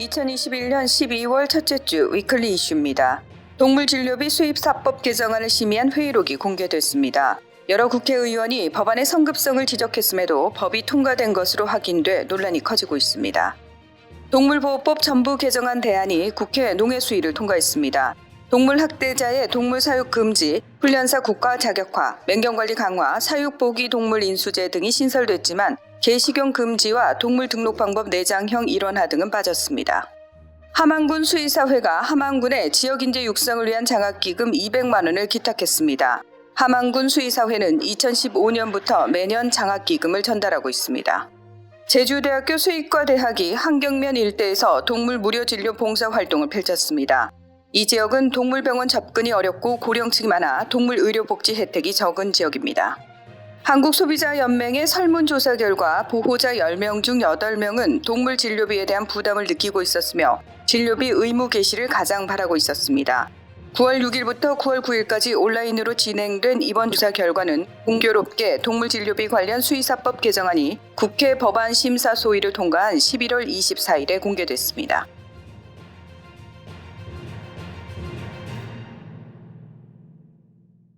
2021년 12월 첫째 주 위클리 이슈입니다. 동물진료비 수입사법 개정안을 심의한 회의록이 공개됐습니다. 여러 국회의원이 법안의 성급성을 지적했음에도 법이 통과된 것으로 확인돼 논란이 커지고 있습니다. 동물보호법 전부 개정안 대안이 국회 농해수위를 통과했습니다. 동물 학대자의 동물 사육 금지, 훈련사 국가 자격화, 맹경관리 강화, 사육 보기 동물 인수제 등이 신설됐지만 개식용 금지와 동물 등록 방법 내장형 일원화 등은 빠졌습니다. 함안군 수의사회가 함안군의 지역인재 육성을 위한 장학기금 200만 원을 기탁했습니다. 함안군 수의사회는 2015년부터 매년 장학기금을 전달하고 있습니다. 제주대학교 수의과 대학이 한경면 일대에서 동물 무료 진료 봉사 활동을 펼쳤습니다. 이 지역은 동물병원 접근이 어렵고 고령층이 많아 동물 의료 복지 혜택이 적은 지역입니다. 한국소비자연맹의 설문조사 결과 보호자 10명 중 8명은 동물 진료비에 대한 부담을 느끼고 있었으며 진료비 의무 개시를 가장 바라고 있었습니다. 9월 6일부터 9월 9일까지 온라인으로 진행된 이번 조사 결과는 공교롭게 동물 진료비 관련 수의사법 개정안이 국회 법안 심사 소위를 통과한 11월 24일에 공개됐습니다.